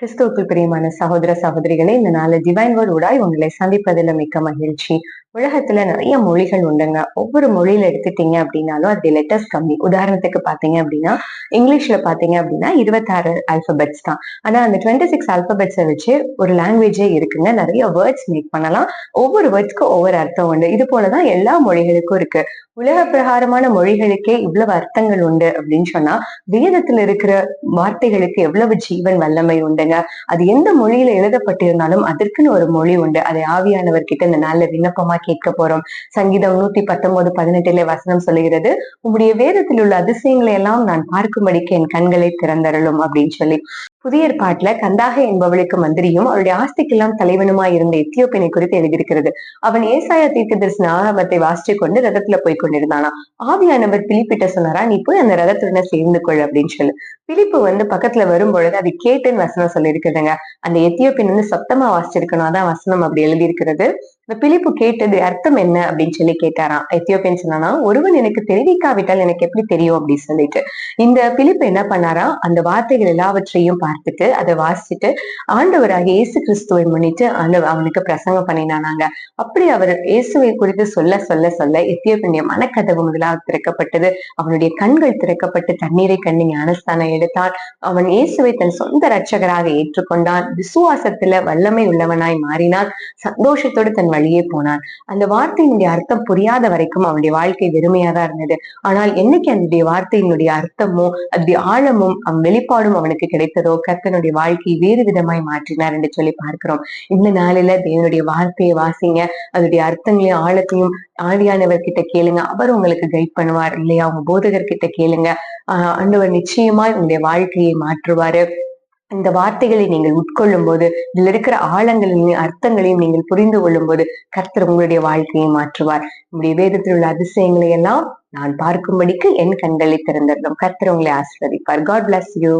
கிறிஸ்துவுக்குள் பிரியமான சகோதர சகோதரிகளை இந்த நாள் டிவைன் வேர்ட் உடாய் உங்களை சந்திப்பதில் மிக்க மகிழ்ச்சி. உலகத்துல நிறைய மொழிகள் உண்டுங்க. ஒவ்வொரு மொழியில எடுத்துட்டீங்க அப்படின்னாலும் அது லெட்டர்ஸ் கம்மி. உதாரணத்துக்கு பாத்தீங்க அப்படின்னா இங்கிலீஷ்ல பாத்தீங்க அப்படின்னா இருபத்தாறு ஆல்பபெட்ஸ் தான். ஆனா அந்த டுவெண்ட்டி சிக்ஸ் ஆல்பபெட்ஸை வச்சு ஒரு லாங்குவேஜே இருக்குங்க. நிறைய வேர்ட்ஸ் மேக் பண்ணலாம். ஒவ்வொரு வேர்ட்ஸ்க்கும் ஒவ்வொரு அர்த்தம் உண்டு. இது போலதான் எல்லா மொழிகளுக்கும் இருக்கு. உலக பிரகாரமான மொழிகளுக்கே இவ்வளவு அர்த்தங்கள் உண்டு அப்படின்னு சொன்னா வேதத்துல இருக்கிற வார்த்தைகளுக்கு எவ்வளவு ஜீவன் வல்லமை உண்டுங்க. அது எந்த மொழியில எழுதப்பட்டிருந்தாலும் அதற்குன்னு ஒரு மொழி உண்டு. அதை ஆவியானவர்கிட்ட இந்த நாள்ல விண்ணப்பமா கேட்க போறோம் சங்கீதம் நூத்தி பத்தொன்பது பதினெட்டுல வசனம் சொல்லுகிறது உங்களுடைய வேதத்தில் உள்ள அதிசயங்களை எல்லாம் நான் பார்க்கும்படிக்கு என் கண்களை திறந்தரலும் அப்படின்னு சொல்லி. புதிய ஏற்பாட்டுல கந்தாக என்பவளுக்கு மந்திரியும் அவருடைய ஆஸ்திக்கெல்லாம் தலைவனுமாய் இருந்த எத்தியோப்பியனை குறித்து எழுதியிருக்கிறது. அவன் ஏசாய தீர்க்க தரிசன ஆகமத்தை வாசிச்சு கொண்டு ரதத்துல போய் கொண்டிருந்தானா ஆவியானவர் பிலிப்பிட்ட சொன்னாரா நீ போய் அந்த ரதத்துடனே சேர்ந்து கொள் அப்படின்னு சொல்லு. பிலிப்பு வந்து பக்கத்துல வரும் பொழுது அது கேட்டுன்னு வசனம் சொல்லியிருக்குதுங்க அந்த எத்தியோப்பியன் வந்து சத்தமா வாசிச்சிருக்கணும் அதான் வசனம் அப்படி எழுதியிருக்கிறது. இந்த பிலிப்பு கேட்டது அர்த்தம் என்ன அப்படின்னு சொல்லி கேட்டாராம். எத்தியோப்பியன் சொன்னானா ஒருவன் எனக்கு தெரிவிக்காவிட்டால் எனக்கு எப்படி தெரியும்? அப்படின்னு சொல்லிட்டு. இந்த பிலிப்பு என்ன பண்ணாரா? அந்த வார்த்தைகள் எல்லாவற்றையும் பார்த்துட்டு அதை வாசிச்சுட்டு ஆண்டவராக இயேசு கிறிஸ்துவை முன்னிட்டு ஆண்டு அவனுக்கு பிரசங்கம் பண்ணினானாங்க. அப்படி அவர் இயேசுவை குறித்து சொல்ல சொல்ல சொல்ல எத்தியோப்பியனுடைய மனக்கதவு முதலாக திறக்கப்பட்டது. அவனுடைய கண்கள் திறக்கப்பட்டு தண்ணீரை கண்ணி ஞானஸ்தானம் எடுத்தான். அவன் இயேசுவை தன் சொந்த ரட்சகராக ஏற்றுக்கொண்டான். விசுவாசத்துல வல்லமை உள்ளவனாய் மாறினான். சந்தோஷத்தோடு தன் வழியே போனான். அந்த வார்த்தையினுடைய அர்த்தம் புரியாத வரைக்கும் அவனுடைய வாழ்க்கை வெறுமையா தான் இருந்தது. ஆனால் என்னைக்கு அதனுடைய வார்த்தையினுடைய அர்த்தமோ அதனுடைய ஆழமும் அவன் வெளிப்பாடும் அவனுக்கு கிடைத்ததோ கர்த்தனுடைய வாழ்க்கையை வேறு விதமாய் மாற்றினார் என்று சொல்லி பார்க்கிறோம். இந்த நாளில தேவனுடைய வார்த்தையை வாசிங்க. அதனுடைய அர்த்தங்களையும் ஆழத்தையும் ஆவியானவர் கிட்ட கேளுங்க. அவர் உங்களுக்கு கைட் பண்ணுவார். இல்லையா? உங்க போதகர் கிட்ட கேளுங்க. ஆஹ் ஆண்டவர் நிச்சயமாய் உங்களுடைய வாழ்க்கையை மாற்றுவாரு. இந்த வார்த்தைகளை நீங்கள் உட்கொள்ளும் போது இதுல இருக்கிற ஆழங்களையும் அர்த்தங்களையும் நீங்கள் புரிந்து கொள்ளும் போது கர்த்தர் உங்களுடைய வாழ்க்கையை மாற்றுவார். உங்களுடைய வேதத்தில் உள்ள அதிசயங்களை எல்லாம் நான் பார்க்கும்படிக்கு என் கண்களை திறந்திருந்தோம் கர்த்தர் உங்களை ஆசிர்வதிப்பார். God bless you